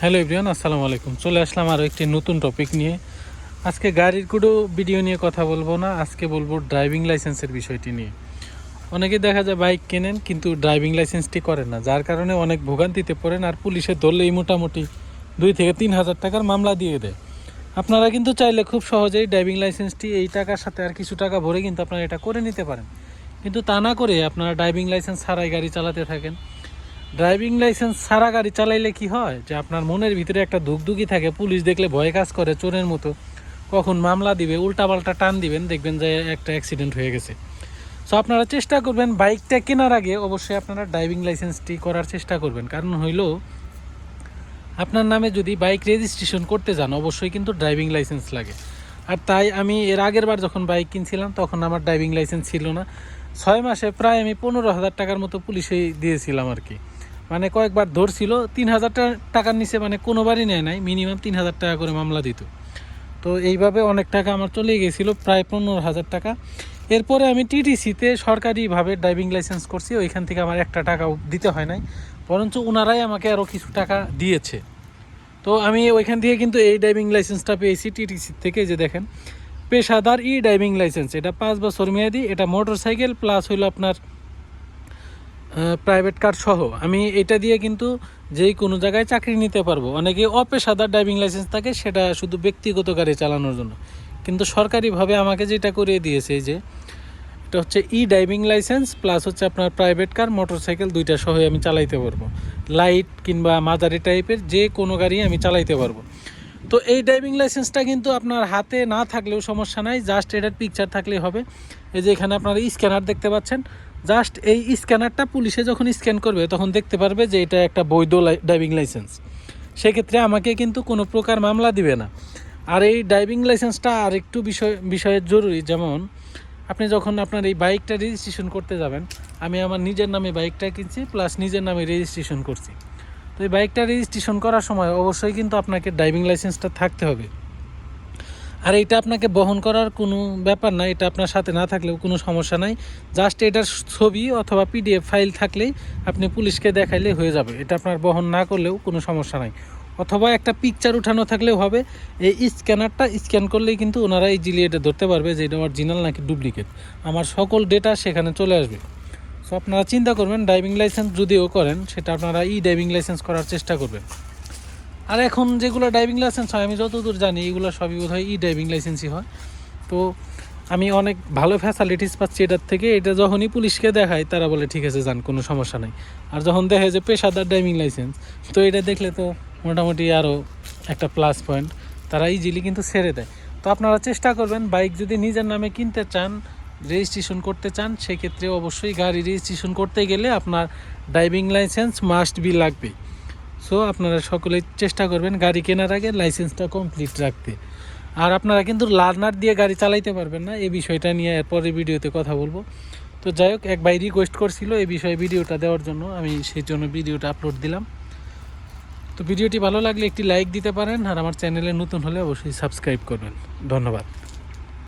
Hello everyone, আসসালামু আলাইকুম। চলে আসলাম আরও একটি নতুন টপিক নিয়ে। আজকে গাড়ির কোনো ভিডিও নিয়ে কথা বলব না, আজকে বলব ড্রাইভিং লাইসেন্সের বিষয়টি নিয়ে। অনেকে দেখা যায় বাইক কেনেন, কিন্তু ড্রাইভিং লাইসেন্সটি করেন না, যার কারণে অনেক ভোগান্তিতে পড়েন আর পুলিশে ধরলেই মোটামুটি দুই থেকে তিন হাজার টাকার মামলা দিয়ে দেয়। আপনারা কিন্তু চাইলে খুব সহজেই ড্রাইভিং লাইসেন্সটি এই টাকার সাথে আর কিছু টাকা ভরে কিন্তু আপনারা এটা করে নিতে পারেন। কিন্তু তা না করে আপনারা ড্রাইভিং লাইসেন্স ছাড়াই গাড়ি চালাতে থাকেন। ড্রাইভিং লাইসেন্স ছাড়া গাড়ি চালাইলে কি হয়? যে আপনার মনের ভিতরে একটা ধুকধুকি থাকে, পুলিশ দেখলে ভয় কাজ করে চোরের মতো। কখন মামলা দিবে, উল্টাপাল্টা টান দিবেন, দেখবেন যে একটা অ্যাক্সিডেন্ট হয়ে গেছে। সো আপনারা চেষ্টা করবেন বাইকটা কেনার আগে অবশ্যই আপনারা ড্রাইভিং লাইসেন্সটি করার চেষ্টা করবেন। কারণ হইল, আপনার নামে যদি বাইক রেজিস্ট্রেশন করতে যান, অবশ্যই কিন্তু ড্রাইভিং লাইসেন্স লাগে। আর তাই আমি এর আগের বার যখন বাইক কিনছিলাম, তখন আমার ড্রাইভিং লাইসেন্স ছিল না। ছয় মাসে প্রায় আমি পনেরো হাজার টাকার মতো পুলিশে দিয়েছিলাম আর কি। মানে কয়েকবার ধরছিল তিন হাজার টাকার নিচে মানে কোনোবারই নেয় নাই মিনিমাম তিন হাজার টাকা করে মামলা দিত। তো এইভাবে অনেক টাকা আমার চলে গেছিল, প্রায় পনেরো হাজার টাকা। এরপরে আমি টিটিসিতে সরকারিভাবে ড্রাইভিং লাইসেন্স করছি, ওইখান থেকে আমার একটা টাকাও দিতে হয় নাই। বরঞ্চ ওনারাই আমাকে আরও কিছু টাকা দিয়েছে। তো আমি ওইখান থেকে কিন্তু এই ড্রাইভিং লাইসেন্সটা পেয়েছি টিটিসি থেকে, যে দেখেন, পেশাদার ই ড্রাইভিং লাইসেন্স এটা পাঁচ বছর মেয়াদি, এটা মোটর সাইকেল প্লাস হইল আপনার প্রাইভেট কার সহ। আমি এটা দিয়ে কিন্তু যেই কোনো জায়গায় চাকরি নিতে পারব। অনেকে অপেশাদার ড্রাইভিং লাইসেন্স থাকে, সেটা শুধু ব্যক্তিগত গাড়ি চালানোর জন্য। কিন্তু সরকারিভাবে আমাকে যেটা করিয়ে দিয়েছে যে, এটা হচ্ছে ই ড্রাইভিং লাইসেন্স প্লাস হচ্ছে আপনার প্রাইভেট কার মোটর সাইকেল দুইটা সহ আমি চালাইতে পারব। লাইট কিংবা মাঝারি টাইপের যে কোনো গাড়ি আমি চালাইতে পারব। তো এই ড্রাইভিং লাইসেন্সটা কিন্তু আপনার হাতে না থাকলেও সমস্যা নাই জাস্ট এটার পিকচার থাকলেই হবে। এই যে এখানে আপনারা স্ক্যানার দেখতে পাচ্ছেন। জাস্ট এই স্ক্যানারটা পুলিশে যখন স্ক্যান করবে, তখন দেখতে পারবে যে এটা একটা বৈধ ড্রাইভিং লাইসেন্স সেক্ষেত্রে আমাকে কিন্তু কোনো প্রকার মামলা দিবে না। আর এই ড্রাইভিং লাইসেন্সটা আর একটু বিষয় বিষয়ের জরুরি। যেমন, আপনি যখন আপনার এই বাইকটা রেজিস্ট্রেশন করতে যাবেন, আমি আমার নিজের নামে বাইকটা কিনছি প্লাস নিজের নামে রেজিস্ট্রেশন করছি। তো এই বাইকটা রেজিস্ট্রেশন করার সময় অবশ্যই কিন্তু আপনাকে ড্রাইভিং লাইসেন্সটা থাকতে হবে। আর এটা আপনাকে বহন করার কোনো ব্যাপার না, এটা আপনার সাথে না থাকলেও কোনো সমস্যা নাই। জাস্ট এটার ছবি অথবা পিডিএফ ফাইল থাকলেই আপনি পুলিশকে দেখাইলে হয়ে যাবে। এটা আপনার বহন না করলেও কোনো সমস্যা নাই। অথবা একটা পিকচার উঠানো থাকলেও হবে। এই স্ক্যানারটা স্ক্যান করলেই কিন্তু ওনারা ইজিলি এটা ধরতে পারবে যে এটা অরিজিনাল নাকি ডুপ্লিকেট আমার সকল ডেটা সেখানে চলে আসবে। সো আপনারা চিন্তা করবেন ড্রাইভিং লাইসেন্স যদিও করেন, সেটা আপনারা ই ড্রাইভিং লাইসেন্স করার চেষ্টা করবেন। আর এখন যেগুলো ড্রাইভিং লাইসেন্স হয়, আমি যতদূর জানি এগুলো সবই বোধ হয় ই ড্রাইভিং লাইসেন্সই হয়। তো আমি অনেক ভালো ফ্যাসিলিটিস পাচ্ছি এটার থেকে, এটা যখনই পুলিশকে দেখায়, তারা বলে, ঠিক আছে, যান, কোনো সমস্যা নেই। আর যখন দেখে যে পেশাদার ড্রাইভিং লাইসেন্স তো এটা দেখলে তো মোটামুটি আরও একটা প্লাস পয়েন্ট তারা ইজিলি কিন্তু ছেড়ে দেয়। তো আপনারা চেষ্টা করবেন বাইক যদি নিজের নামে কিনতে চান রেজিস্ট্রেশন করতে চান, সেক্ষেত্রে অবশ্যই গাড়ি রেজিস্ট্রেশন করতে গেলে আপনার ড্রাইভিং লাইসেন্স মাস্ট বি লাগবে। সো আপনারা সকলেই চেষ্টা করবেন গাড়ি কেনার আগে লাইসেন্সটা কমপ্লিট রাখতে। আর আপনারা কিন্তু লার্নার দিয়ে গাড়ি চালাইতে পারবেন না, এই বিষয়টা নিয়ে এরপরে ভিডিওতে কথা বলব। তো যাই হোক, এক ভাই রিকোয়েস্ট করছিল এই বিষয়ে ভিডিওটা দেওয়ার জন্য, আমি সেই জন্য ভিডিওটা আপলোড দিলাম। তো ভিডিওটি ভালো লাগলে একটি লাইক দিতে পারেন, আর আমার চ্যানেলে নতুন হলে অবশ্যই সাবস্ক্রাইব করবেন। ধন্যবাদ।